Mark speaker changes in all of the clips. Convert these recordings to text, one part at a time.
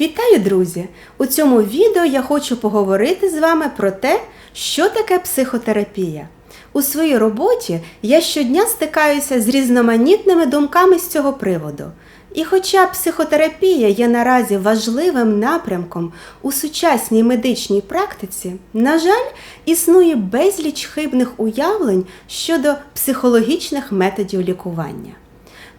Speaker 1: Вітаю, друзі! У цьому відео я хочу поговорити з вами про те, що таке психотерапія. У своїй роботі я щодня стикаюся з різноманітними думками з цього приводу. І хоча психотерапія є наразі важливим напрямком у сучасній медичній практиці, на жаль, існує безліч хибних уявлень щодо психологічних методів лікування.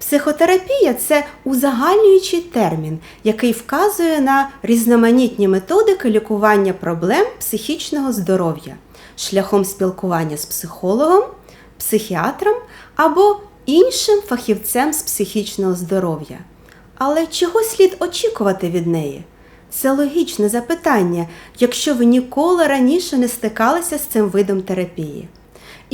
Speaker 1: Психотерапія це узагальнюючий термін, який вказує на різноманітні методики лікування проблем психічного здоров'я шляхом спілкування з психологом, психіатром або іншим фахівцем з психічного здоров'я. Але чого слід очікувати від неї? Це логічне запитання, якщо ви ніколи раніше не стикалися з цим видом терапії.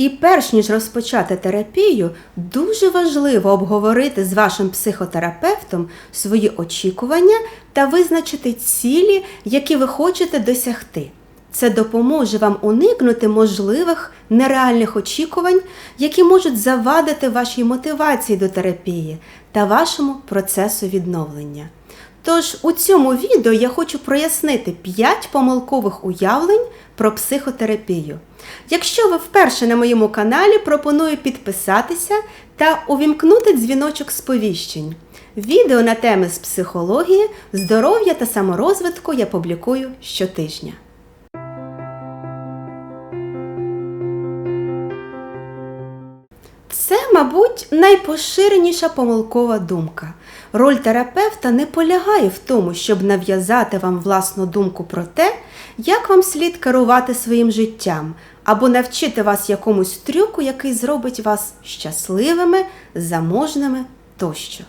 Speaker 1: І перш ніж розпочати терапію, дуже важливо обговорити з вашим психотерапевтом свої очікування та визначити цілі, які ви хочете досягти. Це допоможе вам уникнути можливих нереальних очікувань, які можуть завадити вашій мотивації до терапії та вашому процесу відновлення. Тож у цьому відео я хочу прояснити 5 помилкових уявлень про психотерапію. Якщо ви вперше на моєму каналі, пропоную підписатися та увімкнути дзвіночок сповіщень. Відео на теми з психології, здоров'я та саморозвитку я публікую щотижня. Це, мабуть, найпоширеніша помилкова думка. Роль терапевта не полягає в тому, щоб нав'язати вам власну думку про те, як вам слід керувати своїм життям, або навчити вас якомусь трюку, який зробить вас щасливими, заможними тощо.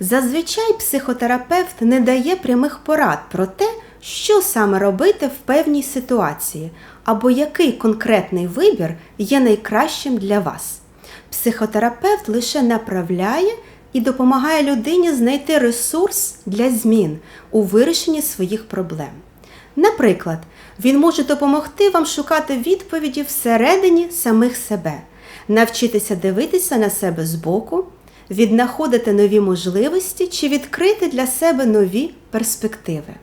Speaker 1: Зазвичай психотерапевт не дає прямих порад про те, що саме робити в певній ситуації, або який конкретний вибір є найкращим для вас. Психотерапевт лише направляє і допомагає людині знайти ресурс для змін у вирішенні своїх проблем. Наприклад, він може допомогти вам шукати відповіді всередині самих себе, навчитися дивитися на себе збоку, віднаходити нові можливості чи відкрити для себе нові перспективи.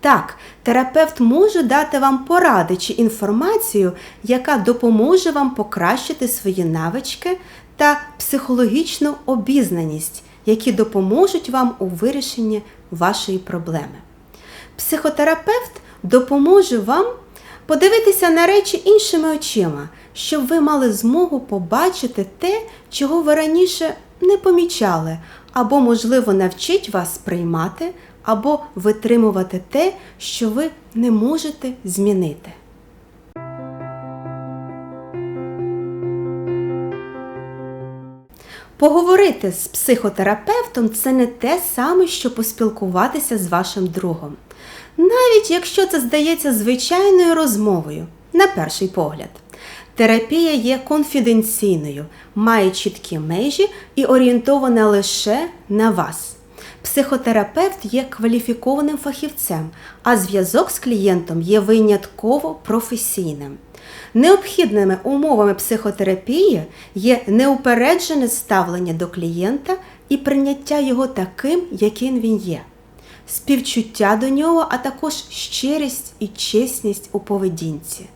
Speaker 1: Так, терапевт може дати вам поради чи інформацію, яка допоможе вам покращити свої навички та психологічну обізнаність, які допоможуть вам у вирішенні вашої проблеми. Психотерапевт допоможе вам подивитися на речі іншими очима, щоб ви мали змогу побачити те, чого ви раніше не помічали, або, можливо, навчить вас приймати або витримувати те, що ви не можете змінити. Поговорити з психотерапевтом це не те саме, що поспілкуватися з вашим другом. Навіть якщо це здається звичайною розмовою, на перший погляд. Терапія є конфіденційною, має чіткі межі і орієнтована лише на вас. Психотерапевт є кваліфікованим фахівцем, а зв'язок з клієнтом є винятково професійним. Необхідними умовами психотерапії є неупереджене ставлення до клієнта і прийняття його таким, яким він є, співчуття до нього, а також щирість і чесність у поведінці.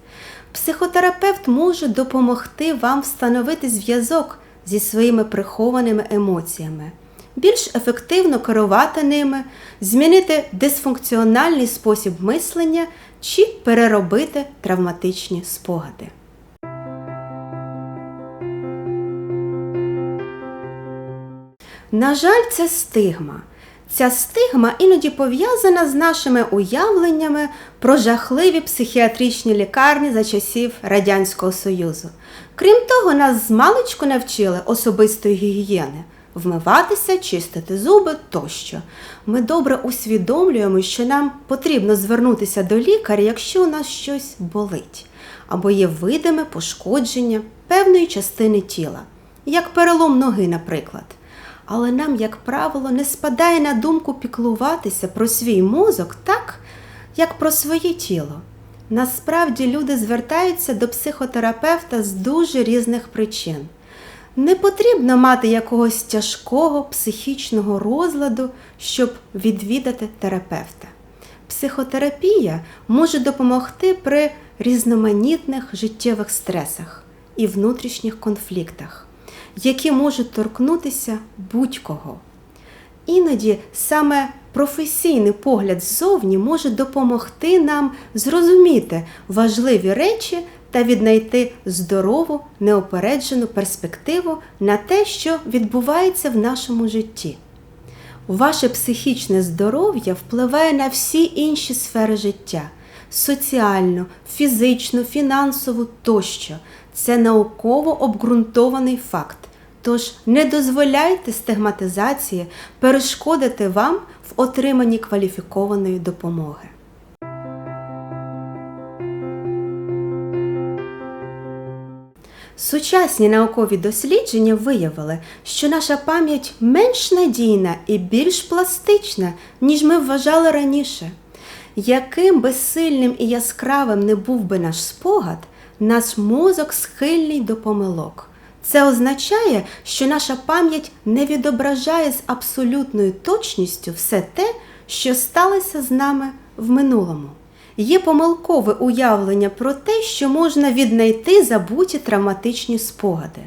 Speaker 1: Психотерапевт може допомогти вам встановити зв'язок зі своїми прихованими емоціями більш ефективно керувати ними, змінити дисфункціональний спосіб мислення чи переробити травматичні спогади. На жаль, це стигма. Ця стигма іноді пов'язана з нашими уявленнями про жахливі психіатричні лікарні за часів Радянського Союзу. Крім того, нас з маличку навчили особистої гігієни вмиватися, чистити зуби тощо. Ми добре усвідомлюємо, що нам потрібно звернутися до лікаря, якщо у нас щось болить, або є видиме пошкодження певної частини тіла, як перелом ноги, наприклад. Але нам, як правило, не спадає на думку піклуватися про свій мозок так, як про своє тіло. Насправді люди звертаються до психотерапевта з дуже різних причин. Не потрібно мати якогось тяжкого психічного розладу, щоб відвідати терапевта. Психотерапія може допомогти при різноманітних життєвих стресах і внутрішніх конфліктах, які можуть торкнутися будь-кого. Іноді саме професійний погляд ззовні може допомогти нам зрозуміти важливі речі та віднайти здорову, неопереджену перспективу на те, що відбувається в нашому житті. Ваше психічне здоров'я впливає на всі інші сфери життя соціальну, фізичну, фінансову тощо. Це науково обґрунтований факт. Тож не дозволяйте стигматизації перешкодити вам в отриманні кваліфікованої допомоги. Сучасні наукові дослідження виявили, що наша пам'ять менш надійна і більш пластична, ніж ми вважали раніше. Яким би сильним і яскравим не був би наш спогад, наш мозок схильний до помилок. Це означає, що наша пам'ять не відображає з абсолютною точністю все те, що сталося з нами в минулому. Є помилкове уявлення про те, що можна віднайти забуті травматичні спогади.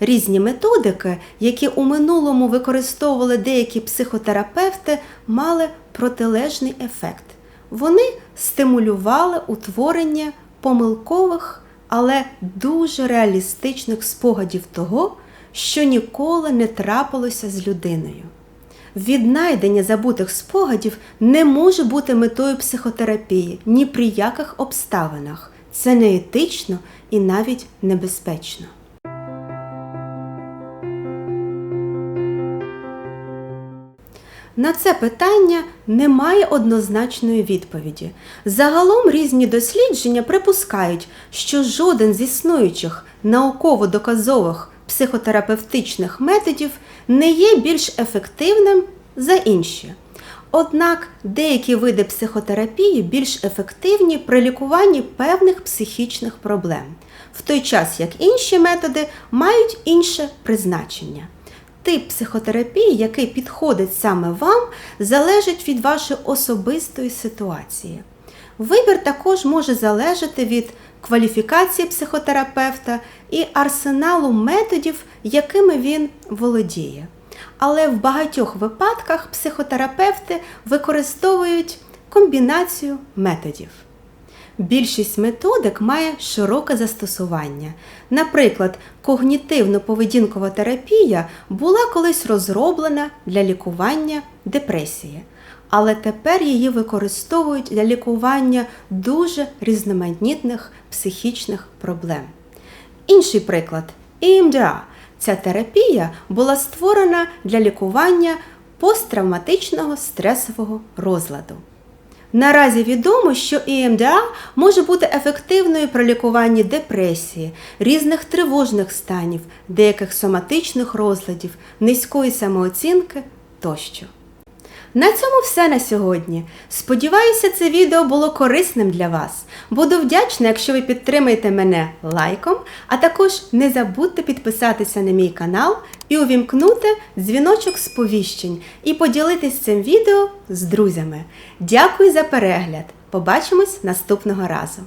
Speaker 1: Різні методики, які у минулому використовували деякі психотерапевти, мали протилежний ефект. Вони стимулювали утворення помилкових, але дуже реалістичних спогадів того, що ніколи не трапилося з людиною. Віднайдення забутих спогадів не може бути метою психотерапії ні при яких обставинах. Це неетично і навіть небезпечно. На це питання немає однозначної відповіді. Загалом різні дослідження припускають, що жоден з існуючих науково-доказових психотерапевтичних методів не є більш ефективним за інші. Однак деякі види психотерапії більш ефективні при лікуванні певних психічних проблем, в той час як інші методи мають інше призначення. Тип психотерапії, який підходить саме вам, залежить від вашої особистої ситуації. Вибір також може залежати від кваліфікації психотерапевта і арсеналу методів, якими він володіє. Але в багатьох випадках психотерапевти використовують комбінацію методів. Більшість методик має широке застосування. Наприклад, когнітивно-поведінкова терапія була колись розроблена для лікування депресії, але тепер її використовують для лікування дуже різноманітних психічних проблем. Інший приклад EMDR. Ця терапія була створена для лікування посттравматичного стресового розладу. Наразі відомо, що ІМДА може бути ефективною при лікуванні депресії, різних тривожних станів, деяких соматичних розладів, низької самооцінки тощо. На цьому все на сьогодні. Сподіваюся, це відео було корисним для вас. Буду вдячна, якщо ви підтримаєте мене лайком, а також не забудьте підписатися на мій канал і увімкнути дзвіночок сповіщень і поділитись цим відео з друзями. Дякую за перегляд! Побачимось наступного разу!